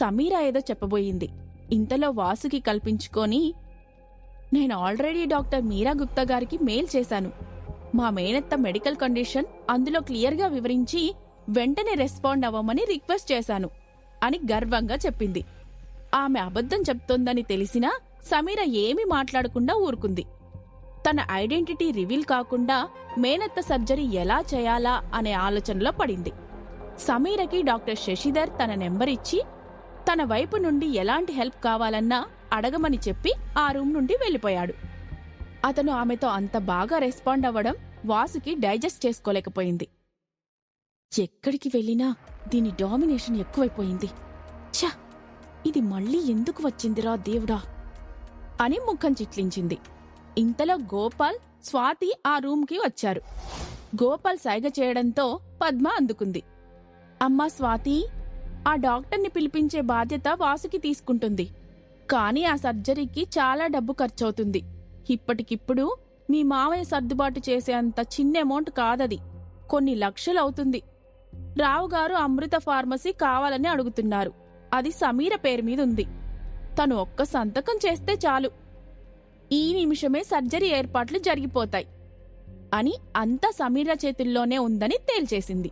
సమీరా ఏదో చెప్పబోయింది. ఇంతలో వాసుకి కల్పించుకొని నేను ఆల్రెడీ డాక్టర్ మీరా గుప్తా గారికి మెయిల్ చేశాను. మా మేనత్త మెడికల్ కండిషన్ అందులో క్లియర్గా వివరించి వెంటనే రెస్పాండ్ అవ్వమని రిక్వెస్ట్ చేశాను అని గర్వంగా చెప్పింది. ఆమె అబద్ధం చెప్తోందని తెలిసినా సమీర ఏమీ మాట్లాడకుండా ఊరుకుంది. తన ఐడెంటిటీ రివీల్ కాకుండా మేనత్త సర్జరీ ఎలా చేయాలా అనే ఆలోచనలో పడింది. సమీరకి డాక్టర్ శశిధర్ తన నెంబర్ ఇచ్చి తన వైపు నుండి ఎలాంటి హెల్ప్ కావాలన్నా అడగమని చెప్పి ఆ రూమ్ నుండి వెళ్ళిపోయాడు. అతను ఆమెతో అంత బాగా రెస్పాండ్ అవ్వడం వాసుకి డైజెస్ట్ చేసుకోలేకపోయింది. ఎక్కడికి వెళ్ళినా దీని డామినేషన్ ఎక్కువైపోయింది. ఛ! ఇది మళ్ళీ ఎందుకు వచ్చిందిరా దేవుడా? అని ముఖం చిట్లించింది. ఇంతలో గోపాల్ స్వాతి ఆ రూమ్కి వచ్చారు. గోపాల్ సైగ చేయడంతో పద్మ అందుకుంది. అమ్మా స్వాతి! ఆ డాక్టర్ని పిలిపించే బాధ్యత వాసుకి తీసుకుంటుంది. కానీ ఆ సర్జరీకి చాలా డబ్బు ఖర్చవుతుంది. ఇప్పటికిప్పుడు మీ మామయ్య సర్దుబాటు చేసే అంత చిన్న అమౌంట్ కాదది. కొన్ని లక్షలు అవుతుంది రావుగారు అమృత ఫార్మసీ కావాలని అడుగుతున్నారు. అది సమీర పేరు మీద ఉంది తను ఒక్క సంతకం చేస్తే చాలు. ఈ నిమిషమే సర్జరీ ఏర్పాట్లు జరిగిపోతాయి. అని అంతా సమీర చేతుల్లోనే ఉందని తేల్చేసింది.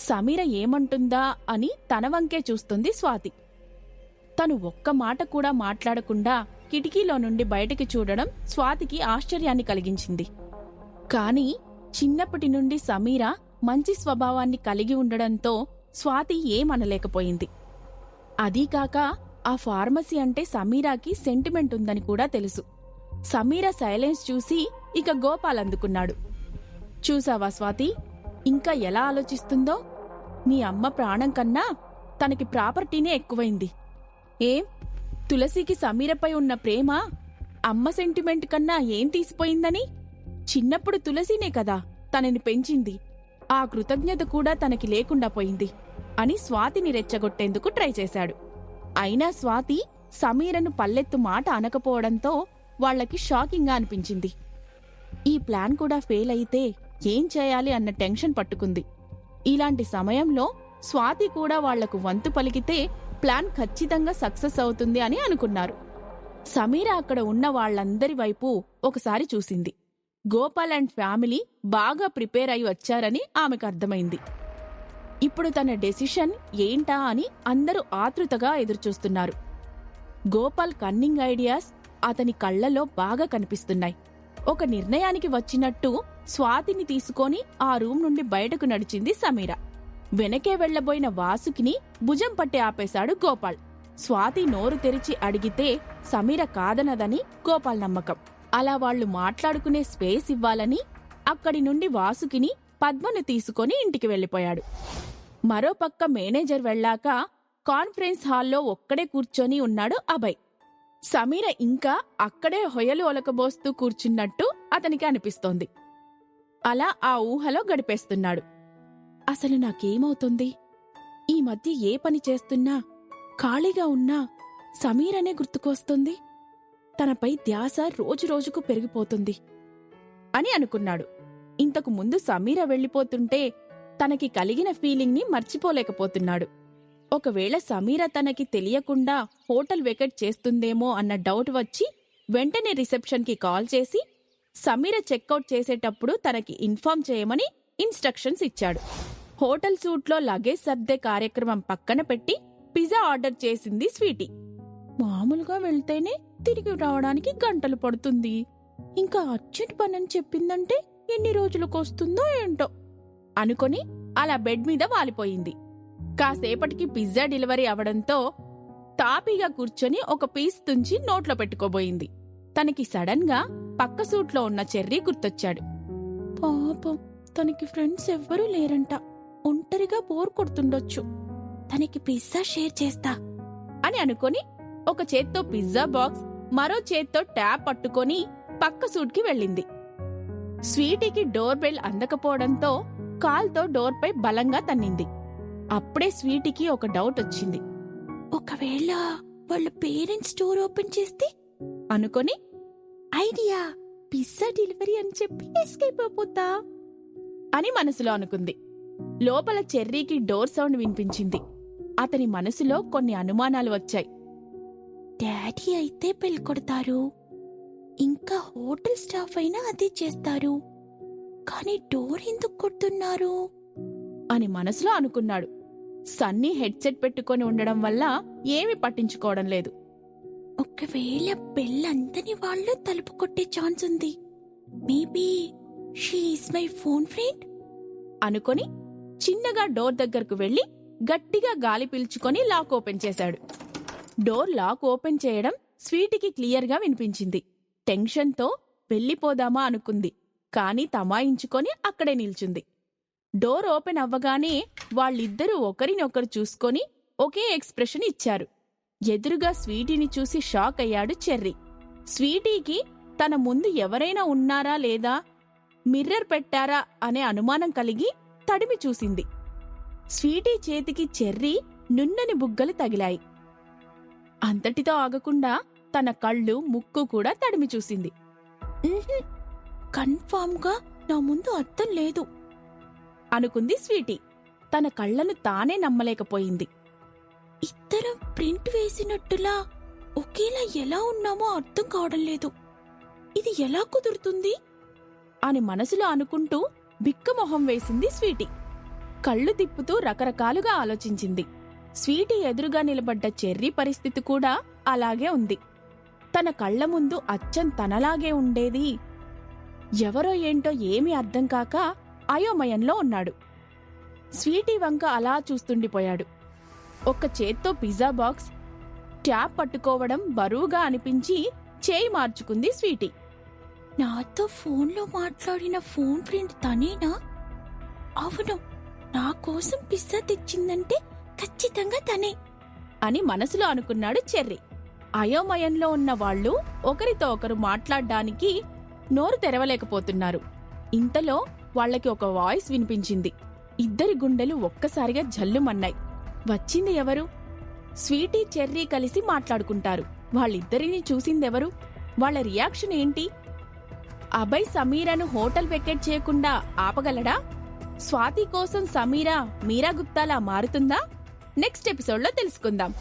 సమీర ఏమంటుందా అని తన వంకే చూస్తుంది స్వాతి. తను ఒక్క మాట కూడా మాట్లాడకుండా కిటికీలో నుండి బయటకి చూడడం స్వాతికి ఆశ్చర్యాన్ని కలిగించింది. కాని చిన్నప్పటి నుండి సమీర మంచి స్వభావాన్ని కలిగి ఉండడంతో స్వాతి ఏమనలేకపోయింది. అదీకాక ఆ ఫార్మసీ అంటే సమీరాకి సెంటిమెంట్ ఉందని కూడా తెలుసు. సమీర సైలెన్స్ చూసి ఇక గోపాల్ అందుకున్నాడు. చూసావా స్వాతి? ఇంకా ఎలా ఆలోచిస్తుందో? నీ అమ్మ ప్రాణం కన్నా తనకి ప్రాపర్టీనే ఎక్కువైంది. ఏం? తులసికి సమీరపై ఉన్న ప్రేమ అమ్మ సెంటిమెంట్ కన్నా ఏం తీసిపోయిందని? చిన్నప్పుడు తులసినే కదా తనని పెంచింది. ఆ కృతజ్ఞత కూడా తనకి లేకుండా పోయింది అని స్వాతిని రెచ్చగొట్టేందుకు ట్రై చేశాడు. అయినా స్వాతి సమీరను పల్లెత్తు మాట అనకపోవడంతో వాళ్ళకి షాకింగ్గా అనిపించింది. ఈ ప్లాన్ కూడా ఫెయిల్ అయితే ఏం చేయాలి అన్న టెన్షన్ పట్టుకుంది. ఇలాంటి సమయంలో స్వాతి కూడా వాళ్ళకు వంతు పలికితే ప్లాన్ ఖచ్చితంగా సక్సెస్ అవుతుంది అని అనుకున్నారు. సమీర అక్కడ ఉన్న వాళ్ళందరి వైపు ఒకసారి చూసింది. గోపాల్ అండ్ ఫ్యామిలీ బాగా ప్రిపేర్ అయి వచ్చారని ఆమెకు అర్థమైంది. ఇప్పుడు తన డెసిషన్ ఏంటా అని అందరూ ఆతృతగా ఎదురుచూస్తున్నారు. గోపాల్ కన్నింగ్ ఐడియాస్ అతని కళ్ళలో బాగా కనిపిస్తున్నాయి. ఒక నిర్ణయానికి వచ్చినట్టు స్వాతిని తీసుకొని ఆ రూమ్ నుండి బయటకు నడిచింది సమీర. వెనకే వెళ్ళబోయిన వాసుకిని భుజం పట్టి ఆపేశాడు గోపాల్. స్వాతి నోరు తెరిచి అడిగితే సమీర కాదనదని గోపాల్ నమ్మకం. అలా వాళ్ళు మాట్లాడుకునే స్పేస్ ఇవ్వాలని అక్కడి నుండి వాసుకిని పద్మను తీసుకొని ఇంటికి వెళ్ళిపోయాడు మరోపక్క మేనేజర్ వెళ్ళాక కాన్ఫరెన్స్ హాల్లో ఒక్కడే కూర్చొని ఉన్నాడు అభయ్. సమీర ఇంకా అక్కడే హొయలు ఒలకబోస్తూ కూర్చున్నట్టు అతనికి అనిపిస్తోంది. అలా ఆ ఊహలో గడిపేస్తున్నాడు. అసలు నాకేమవుతుంది? ఈ మధ్య ఏ పని చేస్తున్నా ఖాళీగా ఉన్నా సమీరనే గుర్తుకొస్తుంది? తనపై ధ్యాస రోజురోజుకు పెరిగిపోతుంది అని అనుకున్నాడు. ఇంతకు ముందు సమీర వెళ్ళిపోతుంటే తనకి కలిగిన ఫీలింగ్ని మర్చిపోలేకపోతున్నాడు. ఒకవేళ సమీర తనకి తెలియకుండా హోటల్ వెకెట్ చేస్తుందేమో అన్న డౌట్ వచ్చి వెంటనే రిసెప్షన్కి కాల్ చేసి సమీర చెక్అవుట్ చేసేటప్పుడు తనకి ఇన్ఫార్మ్ చేయమని ఇన్స్ట్రక్షన్స్ ఇచ్చాడు. హోటల్ సూట్లో లగేజ్ సర్దే కార్యక్రమం పక్కన పెట్టి పిజ్జా ఆర్డర్ చేసింది స్వీటీ. మామూలుగా వెళ్తేనే తిరిగి రావడానికి గంటలు పడుతుంది. ఇంకా అర్జెంట్ పనని చెప్పిందంటే ఎన్ని రోజులకు వస్తుందో ఏంటో అనుకొని అలా బెడ్ మీద వాలిపోయింది. కాసేపటికి పిజ్జా డెలివరీ అవడంతో తాపీగా కూర్చొని ఒక పీస్ తుంచి నోట్లో పెట్టుకోబోయింది. తనకి సడన్గా పక్క సూట్లో ఉన్న చెర్రీ గుర్తొచ్చాడు. పాపం తనకి ఫ్రెండ్స్ ఎవ్వరూ లేరంట. ఒంటరిగా బోర్ కొడుతుండొచ్చు. తనకి పిజ్జా షేర్ చేస్తా అని అనుకొని ఒక చేత్తో పిజ్జా బాక్స్ మరో చేత్తో ట్యాప్ పట్టుకొని పక్క సూట్కి వెళ్ళింది. స్వీటీకి డోర్ బెల్ అందకపోవడంతో కాల్తో డోర్పై బలంగా తన్నింది. అప్పుడే స్వీటీకి ఒక డౌట్ వచ్చింది. ఒకవేళ వాళ్ళ పేరెంట్స్ డోర్ ఓపెన్ చేస్తే? అనుకొని ఐడియా పిజ్జా డెలివరీ అని చెప్పి ఎస్కేప్ అయిపోతా అని మనసులో అనుకుంది. లోపల చెర్రీకి డోర్ సౌండ్ వినిపించింది. అతని మనసులో కొన్ని అనుమానాలు వచ్చాయి. డాడీ అయితే బెల్ కొడతారు. ఇంకా హోటల్ స్టాఫ్ అయినా అదే చేస్తారు. కానీ డోర్ ఎందుకు కొడుతున్నారు? అని మనసులో అనుకున్నాడు. సన్నీ హెడ్సెట్ పెట్టుకొని ఉండడం వల్ల ఏమీ పట్టించుకోవడం లేదు. ఒకవేళ అందని వాళ్ళు తలుపు కొట్టే ఛాన్స్ ఉంది. Maybe she's my phone friend? అనుకొని చిన్నగా డోర్ దగ్గరకు వెళ్ళి గట్టిగా గాలి పీల్చుకొని లాక్ ఓపెన్ చేశాడు. డోర్ లాక్ ఓపెన్ చేయడం స్వీటీకి క్లియర్గా వినిపించింది. టెన్షన్తో వెళ్ళిపోదామా అనుకుంది. కాని తమాయించుకొని అక్కడే నిల్చుంది. డోర్ ఓపెన్ అవ్వగానే వాళ్ళిద్దరూ ఒకరినొకరు చూసుకొని ఒకే ఎక్స్ప్రెషన్ ఇచ్చారు. ఎదురుగా స్వీటీని చూసి షాక్ అయ్యాడు చెర్రీ. స్వీటీకి తన ముందు ఎవరైనా ఉన్నారా లేదా? మిర్రర్ పెట్టారా అనే అనుమానం కలిగి తడిమి చూసింది. స్వీటీ చేతికి చెర్రీ నున్నని బుగ్గలు తగిలాయి. అంతటితో ఆగకుండా తన కళ్ళు ముక్కు కూడా తడిమి చూసింది. కన్ఫామ్గా నా ముందు అర్థం లేదు. అనుకుంది స్వీటీ. తన కళ్ళను తానే నమ్మలేకపోయింది. ఇద్దరం ప్రింట్ వేసినట్టులా ఒకేలా ఎలా ఉన్నామో అర్థం కావడం లేదు. ఇది ఎలా కుదురుతుంది? అని మనసులో అనుకుంటూ బిక్కమొహం వేసింది స్వీటీ. కళ్ళు తిప్పుతూ రకరకాలుగా ఆలోచించింది. స్వీటీ ఎదురుగా నిలబడ్డ చెర్రీ పరిస్థితి కూడా అలాగే ఉంది. తన కళ్ళ ముందు అచ్చం తనలాగే ఉండేది. ఎవరో ఏంటో ఏమీ అర్థం కాక అయోమయంలో ఉన్నాడు. స్వీటీ వంక అలా చూస్తుండిపోయాడు. ఒక్క చేత్తో పిజ్జా బాక్స్ ట్యాప్ పట్టుకోవడం బరువుగా అనిపించి చేయి మార్చుకుంది స్వీటీ. నాతో ఫోన్లో మాట్లాడిన ఫోన్ ఫ్రెండ్ తనేనా? అవును నా కోసం పిజ్జా తెచ్చిందంటే ఖచ్చితంగా తనే. అని మనసులో అనుకున్నాడు చెర్రీ. అయోమయంలో ఉన్న వాళ్ళు ఒకరితో ఒకరు మాట్లాడ్డానికి నోరు తెరవలేకపోతున్నారు. ఇంతలో వాళ్ళకి ఒక వాయిస్ వినిపించింది. ఇద్దరి గుండెలు ఒక్కసారిగా జల్లుమన్నాయి. వచ్చింది ఎవరు? స్వీటీ చెర్రీ కలిసి మాట్లాడుకుంటారు. వాళ్ళిద్దరిని చూసిందెవరు? వాళ్ళ రియాక్షన్ ఏంటి? అభయ్ సమీరాను హోటల్ వెకెట్ చేయకుండా ఆపగలడా? స్వాతి కోసం సమీరా మీరా గుప్తాలా మారుతుందా? నెక్స్ట్ ఎపిసోడ్లో తెలుసుకుందాం.